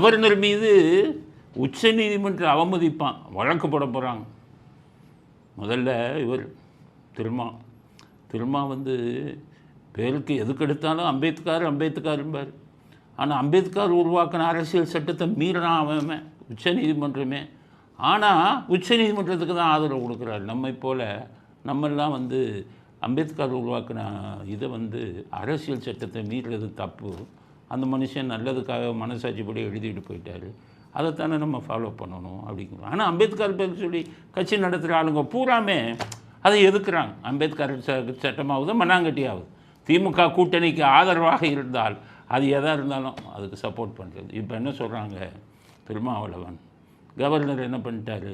Governor மீது உச்ச நீதிமன்ற அவமதிப்பான் வழக்கு போட போகிறாங்க முதல்ல இவர் திருமா திருமா வந்து பேருக்கு எதுக்கெடுத்தாலும் அம்பேத்கர் அம்பேத்கர்ம்பார் ஆனால் அம்பேத்கர் உருவாக்கின அரசியல் சட்டத்தை மீறினான் அவன் உச்ச நீதிமன்றமே. ஆனால் உச்ச நீதிமன்றத்துக்கு தான் ஆதரவு கொடுக்குறாரு. நம்மை போல் நம்மெல்லாம் வந்து அம்பேத்கர் உருவாக்கின இதை வந்து அரசியல் சட்டத்தை மீறுறது தப்பு. அந்த மனுஷன் நல்லதுக்காக மனசாட்சிப்படி எழுதிட்டு போயிட்டார். அதைத்தானே நம்ம ஃபாலோ பண்ணணும் அப்படிங்கிறோம் ஆனால் அம்பேத்கர் பேர் சொல்லி கட்சி நடத்துகிற ஆளுங்க பூராமே அதை எதுக்குறாங்க? அம்பேத்கர் ச- சட்டமாவது மண்ணாங்கட்டி ஆகுது திமுக கூட்டணிக்கு ஆதரவாக இருந்தால் அது எதாக இருந்தாலும் அதுக்கு சப்போர்ட் பண்ணுறது இப்போ என்ன சொல்கிறாங்க திருமாவளவன் கவர்னர் என்ன பண்ணிட்டாரு?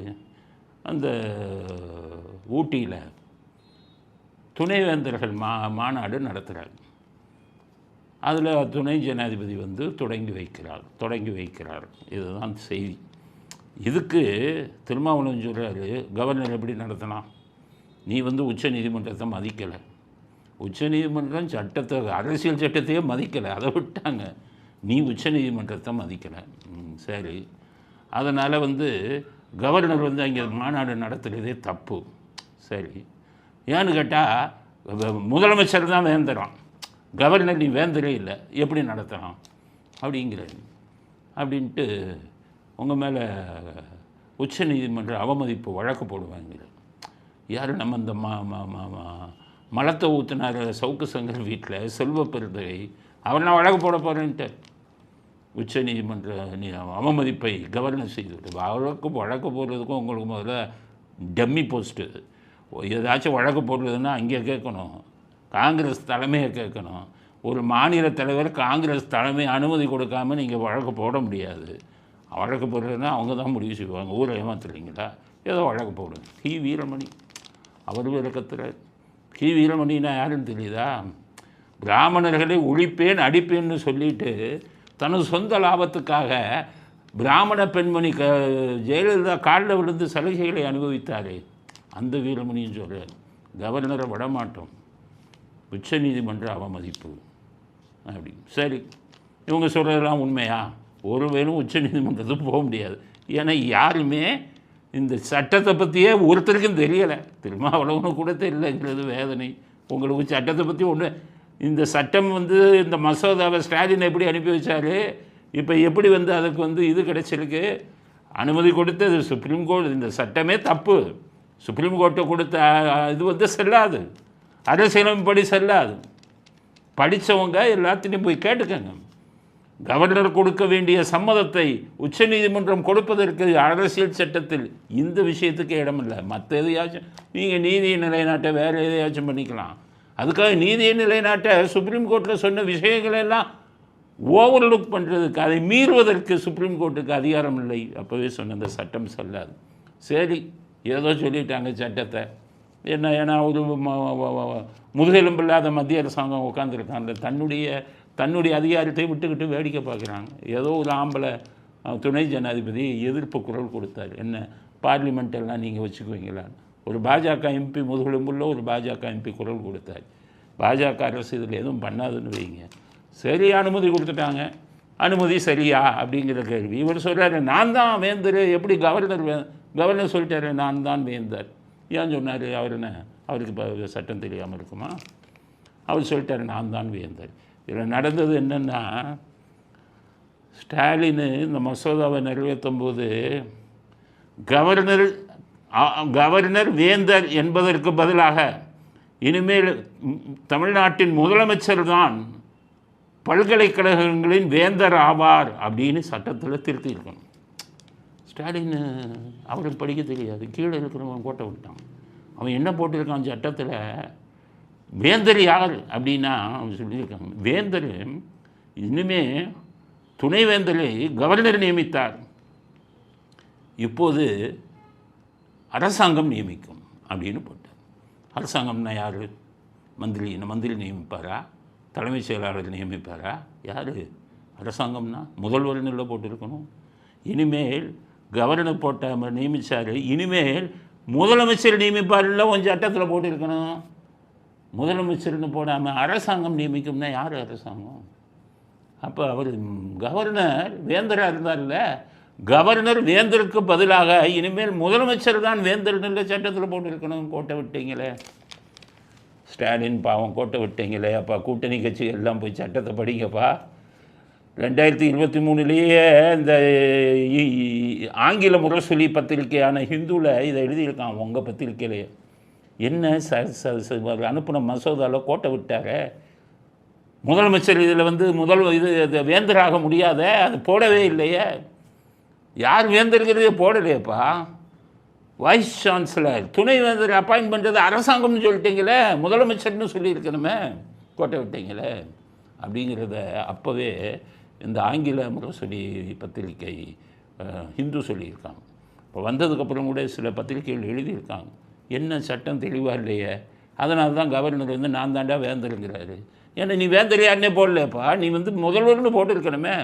அந்த ஊட்டியில் துணைவேந்தர்கள் மா மாநாடு நடத்துகிறாங்க அதில் துணை ஜனாதிபதி வந்து தொடங்கி வைக்கிறார் தொடங்கி வைக்கிறார். இதுதான் செய்தி. இதுக்கு திருமாவளவன் சொல்கிறாரு கவர்னர் எப்படி நடத்தினான் நீ வந்து உச்ச நீதிமன்றத்தை மதிக்கலை. உச்ச நீதிமன்றம் சட்டத்தை அரசியல் சட்டத்தையே மதிக்கலை. அதை விட்டாங்க. நீ உச்ச நீதிமன்றத்தை மதிக்கலை. சரி. அதனால் வந்து கவர்னர் வந்து அங்கே மாநாடு நடத்துகிறதே தப்பு. சரி. ஏன்னு கேட்டால் முதலமைச்சர் தான் வேந்தரான் கவர்னர் நீ வேந்தரே இல்லை எப்படி நடத்தலாம் அப்படிங்கிறாரு. அப்படின்ட்டு உங்கள் மேலே உச்ச நீதிமன்ற அவமதிப்பு வழக்கு போடுவாங்க யார் நம்ம இந்த மா மா மா மா மலத்தை ஊற்றினார் சவுக்கு சங்கர் வீட்டில் செல்வ பெருந்தகை அவர் நான் வழக்கு போட போகிறேன்ட்டு உச்ச நீதிமன்ற நீ அவமதிப்பை கவர்னர் செய்து வழக்கு வழக்கு போடுறதுக்கும் உங்களுக்கு முதல்ல டம்மி போஸ்ட்டு. ஏதாச்சும் வழக்கு போடுறதுன்னா அங்கே கேட்கணும். காங்கிரஸ் தலைமையை கேட்கணும். ஒரு மாநில தலைவர் காங்கிரஸ் தலைமை அனுமதி கொடுக்காம நீங்கள் வழக்கு போட முடியாது. வழக்கு போடுறதுன்னா அவங்க தான் முடிவு செய்வாங்க. ஊரை ஏமாத்துறீங்களா? ஏதோ வழக்கு போடுங்க. கி. வீரமணி. அவர் வேறு கி. வீரமணின்னா வீரமணினா யாருன்னு தெரியுதா? பிராமணர்களை ஒழிப்பேன் அடிப்பேன்னு சொல்லிட்டு தனது சொந்த லாபத்துக்காக பிராமண பெண்மணி க ஜெயலலிதா காலில் விழுந்து சலுகைகளை அனுபவித்தாரே. அந்த வீரமணின்னு சொல்கிறார் கவர்னரை விடமாட்டோம். உச்ச நீதிமன்ற அவமதிப்பு. அப்படி. சரி. இவங்க சொல்கிறதெல்லாம் உண்மையா? ஒருவேளும் உச்ச நீதிமன்றத்துக்கு போக முடியாது. ஏன்னா யாருமே இந்த சட்டத்தை பற்றியே ஒருத்தருக்கும் தெரியலை. திருமாவளவனு கூட தெரியலங்கிறது வேதனை. உங்களுக்கு சட்டத்தை பற்றி ஒன்று இந்த சட்டம் வந்து இந்த மசோதாவை ஸ்டாலின் எப்படி அனுப்பி வச்சாரு? இப்போ எப்படி வந்து அதுக்கு வந்து இது கிடைச்சிருக்கு? அனுமதி கொடுத்து அது சுப்ரீம் கோர்ட். இந்த சட்டமே தப்பு. சுப்ரீம் கோர்ட்டை கொடுத்த இது வந்து செல்லாது. அரசியலமைப்படி செல்லாது. படித்தவங்க எல்லாத்தையும் போய் கேட்டுக்கங்க. கவர்னர் கொடுக்க வேண்டிய சம்மதத்தை உச்சநீதிமன்றம் கொடுப்பதற்கு அரசியல் சட்டத்தில் இந்த விஷயத்துக்கு இடமில்லை. மற்ற எதையாச்சும் நீங்கள் நீதியை நிலைநாட்ட வேறு எதையாச்சும் பண்ணிக்கலாம். அதுக்காக நீதியை நிலைநாட்ட சுப்ரீம் கோர்ட்டில் சொன்ன விஷயங்களெல்லாம் ஓவர்லுக் பண்ணுறதுக்கு அதை மீறுவதற்கு சுப்ரீம் கோர்ட்டுக்கு அதிகாரம் இல்லை. அப்போவே சொன்ன அந்த சட்டம் செல்லாது. சரி ஏதோ சொல்லிட்டாங்க சட்டத்தை. என்ன ஏன்னா ஒரு முதுகெலும்பு இல்லாத மத்திய அரசாங்கம் உட்காந்துருக்காங்க தன்னுடைய தன்னுடைய அதிகாரத்தை விட்டுக்கிட்டு வேடிக்கை பார்க்குறாங்க ஏதோ ஒரு ஆம்பளை துணை ஜனாதிபதி எதிர்ப்பு குரல் கொடுத்தார். என்ன பார்லிமெண்ட் எல்லாம் நீங்கள் வச்சுக்குவீங்களா? ஒரு பாஜக எம்பி முதுகெலும்புள்ள ஒரு பாஜக எம்பி குரல் கொடுத்தார். பாஜக அரசு இதில் எதுவும் பண்ணாதுன்னு வைங்க. சரி அனுமதி கொடுத்துட்டாங்க. அனுமதி சரியா? அப்படிங்கிற கேள்வி. இவர் சொல்கிறாரு நான் தான் வேந்தர் எப்படி கவர்னர் வே கவர்னர் சொல்லிட்டாரு நான் தான் வேந்தர். ஏன் சொன்னார் அவர் என்ன? அவருக்கு இப்போ சட்டம் தெரியாமல் இருக்குமா? அவர் சொல்லிட்டார் நான் தான் வேந்தர் இதில் நடந்தது என்னென்னா ஸ்டாலின் இந்த மசோதாவை நிறைவேற்றும் போது கவர்னர் கவர்னர் வேந்தர் என்பதற்கு பதிலாக இனிமேல் தமிழ்நாட்டின் முதலமைச்சர் தான் பல்கலைக்கழகங்களின் வேந்தர் ஆவார் அப்படின்னு சட்டத்தில் திருத்தியிருக்கணும் ஸ்டாலின் அவருக்கு படிக்க தெரியாது. கீழே இருக்கிறவன் கோட்டை விட்டான். அவன் என்ன போட்டிருக்கான் சட்டத்தில்? வேந்தர் யார் அப்படின்னா அவன் சொல்லியிருக்காங்க வேந்தர் இனிமே துணைவேந்தரை கவர்னர் நியமித்தார். இப்போது அரசாங்கம் நியமிக்கும் அப்படின்னு போட்டார். அரசாங்கம்னா யார்? மந்திரி மந்திரி நியமிப்பாரா? தலைமைச் செயலாளர் நியமிப்பாரா? யார்? அரசாங்கம்னா முதல்வர்னு போட்டிருக்கணும். இனிமேல் கவர்னர் போட்ட நியமித்தார் இனிமேல் முதலமைச்சர் நியமிப்பார்ல கொஞ்சம் சட்டத்தில் போட்டிருக்கணும். முதலமைச்சர்னு போடாமல் அரசாங்கம் நியமிக்கும்னா யார் அரசாங்கம்? அப்போ அவர் கவர்னர் வேந்தராக இருந்தார்ல. கவர்னர் வேந்தருக்கு பதிலாக இனிமேல் முதலமைச்சர் தான் வேந்தர்னு சட்டத்தில் போட்டிருக்கணும். கோட்டை விட்டீங்களே. ஸ்டாலின் பாவம் கோட்டை விட்டீங்களே. அப்பா கூட்டணி கட்சி எல்லாம் போய் சட்டத்தை படிங்கப்பா. ரெண்டாயிரத்தி இருபத்தி மூணுலேயே இந்த இ- ஆங்கில முரசொலி பத்திரிக்கையான ஹிந்துவில் இதை எழுதியிருக்கான் உங்கள் பத்திரிக்கையிலேயே என்ன ச ச அனுப்பின மசோதாவில் கோட்டை விட்டார? முதலமைச்சர் இதில் வந்து முதல் இது வேந்தராக முடியாத அது போடவே இல்லையே. யார் வேந்தருங்கிறதே போடலையேப்பா. வைஸ் சான்சலர் துணை வேந்தர் அப்பாயின்ட் பண்ணுறது அரசாங்கம்னு சொல்லிட்டீங்களே முதலமைச்சர்னு சொல்லியிருக்கணுமே கோட்டை விட்டீங்களே. அப்படிங்கிறத அப்போவே இந்த ஆங்கில முரசொலி பத்திரிகை ஹிந்து சொல்லியிருக்காங்க. இப்போ வந்ததுக்கப்புறம் கூட சில பத்திரிகைகள் எழுதியிருக்காங்க. என்ன சட்டம் தெளிவாக இல்லையே? அதனால தான் கவர்னர் வந்து நான் தாண்டா வேந்தருங்கிறாரு. ஏன்னா நீ வேந்தர் அன்னே போடலையப்பா நீ வந்து முதல்வர்னு போட்டிருக்கணுமே.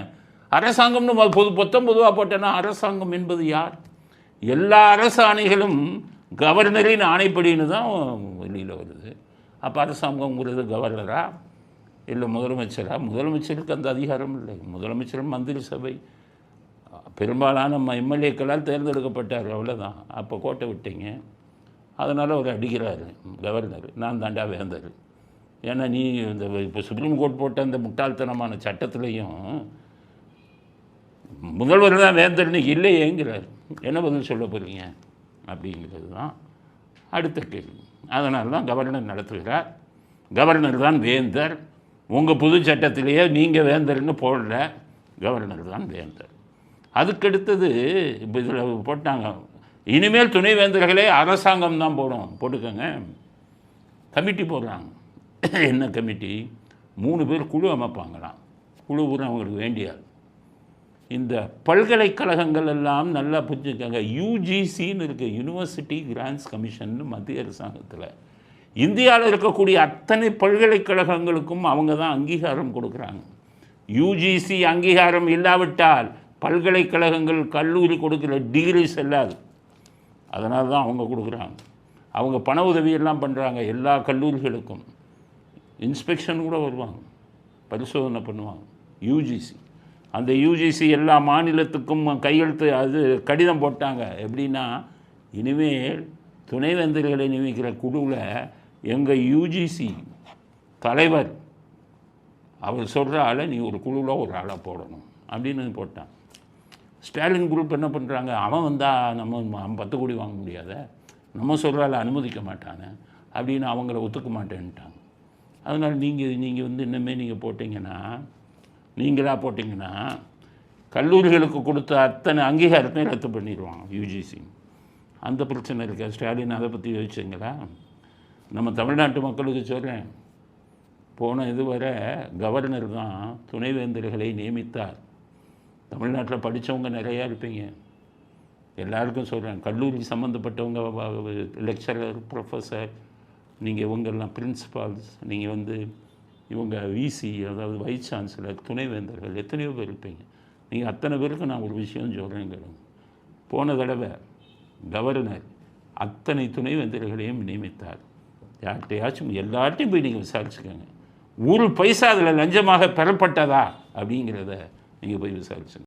அரசாங்கம்னு பொது பொத்தம் பொதுவாக போட்டேன்னா அரசாங்கம் என்பது யார்? எல்லா அரசு ஆணைகளும் கவர்னரின் ஆணைப்படின்னு தான் வெளியில் வருது. அப்போ அரசாங்கங்கிறது கவர்னரா? இல்லை முதலமைச்சரா? முதலமைச்சருக்கு அந்த அதிகாரம் இல்லை. முதலமைச்சர் மந்திரி சபை. பெரும்பாலான நம்ம எம்எல்ஏக்களால் தேர்ந்தெடுக்கப்பட்டார் அவ்வளோதான் அப்போ கோட்டை விட்டீங்க. அதனால் அவர் அடிக்கிறாரு கவர்னர். நான் தாண்டா வேந்தர். ஏன்னா நீ இந்த இப்போ சுப்ரீம் கோர்ட் போட்ட அந்த முட்டாள்தனமான சட்டத்துலேயும் முதல்வர் தான் வேந்தர்னு இல்லையேங்கிறார். என்ன பதில் சொல்ல போகிறீங்க அப்படிங்கிறது தான் அடுத்த கேள்வி. அதனால தான் கவர்னர் நடத்துகிறார். கவர்னர் தான் வேந்தர். உங்கள் புது சட்டத்திலேயே நீங்கள் வேந்தர்னு போடல. கவர்னர் தான் வேந்தர். அதுக்கடுத்தது இப்போ இதில் போட்டாங்க. இனிமேல் துணை வேந்தர்களே அரசாங்கம் தான் போடும். போட்டுக்கோங்க. கமிட்டி போடுறாங்க. என்ன கமிட்டி? மூணு பேர் குழு அமைப்பாங்களாம். குழு கூட அவங்களுக்கு வேண்டியாது இந்த பல்கலைக்கழகங்கள் எல்லாம் நல்லா புரிஞ்சுக்கங்க. யூஜிசின்னு இருக்குது யூனிவர்சிட்டி கிராண்ட்ஸ் கமிஷன் மத்திய அரசாங்கத்தில். இந்தியாவில் இருக்கக்கூடிய அத்தனை பல்கலைக்கழகங்களுக்கும் அவங்க தான் அங்கீகாரம் கொடுக்குறாங்க. யூஜிசி அங்கீகாரம் இல்லாவிட்டால் பல்கலைக்கழகங்கள் கல்லூரி கொடுக்குற டிகிரி செல்லாது. அதனால தான் அவங்க கொடுக்குறாங்க. அவங்க பண உதவியெல்லாம் பண்ணுறாங்க எல்லா கல்லூரிகளுக்கும். இன்ஸ்பெக்ஷன் கூட வருவாங்க. பரிசோதனை பண்ணுவாங்க. யூஜிசி அந்த யூஜிசி எல்லா மாநிலத்துக்கும் கையெழுத்து அது கடிதம் போட்டாங்க. எப்படின்னா இனிமேல் துணைவேந்தர்களை நியமிக்கிற குழுவில் எங்கள் யூஜிசி தலைவர் அவர் சொல்கிற ஆளை நீ ஒரு குழுவில் ஒரு ஆளாக போடணும் அப்படின்னு போட்டான். ஸ்டாலின் குரூப் என்ன பண்ணுறாங்க அவன் வந்தால் நம்ம பத்து கோடி வாங்க முடியாத. நம்ம சொல்கிறால அனுமதிக்க மாட்டானே அப்படின்னு அவங்கள ஒத்துக்க மாட்டேன்ட்டாங்க. அதனால் நீங்கள் நீங்கள் வந்து இன்னுமே நீங்கள் போட்டிங்கன்னா நீங்களாக போட்டிங்கன்னா கல்லூரிகளுக்கு கொடுத்த அத்தனை அங்கீகாரத்தையும் ரத்து பண்ணிடுவாங்க யூஜிசி அந்த பிரச்சனை இருக்கா? ஸ்டாலின் அதை பற்றி யோசிச்சிங்களா? நம்ம தமிழ்நாட்டு மக்களுக்கு சொல்கிறேன் போன இதுவரை கவர்னர் தான் துணைவேந்தர்களை நியமித்தார். தமிழ்நாட்டில் படித்தவங்க நிறையா இருப்பீங்க. எல்லாருக்கும் சொல்கிறேன் கல்லூரி சம்மந்தப்பட்டவங்க லெக்சரர் ப்ரொஃபஸர் நீங்கள் இவங்கெல்லாம் பிரின்சிபால்ஸ் நீங்கள் வந்து இவங்க விசி அதாவது வைஸ் சான்சலர் துணைவேந்தர்கள் எத்தனையோ பேர் இருப்பீங்க. நீங்கள் அத்தனை பேருக்கு நான் ஒரு விஷயம் சொல்கிறேன் கேளுங்க போன தடவை கவர்னர் அத்தனை துணைவேந்தர்களையும் நியமித்தார். யார்கிட்டையாச்சும் எல்லார்ட்டையும் போய் நீங்கள் விசாரிச்சுக்கோங்க. ஒரு பைசா அதில் லஞ்சமாக பெறப்பட்டதா அப்படிங்கிறத நீங்கள் போய் விசாரிச்சுங்க.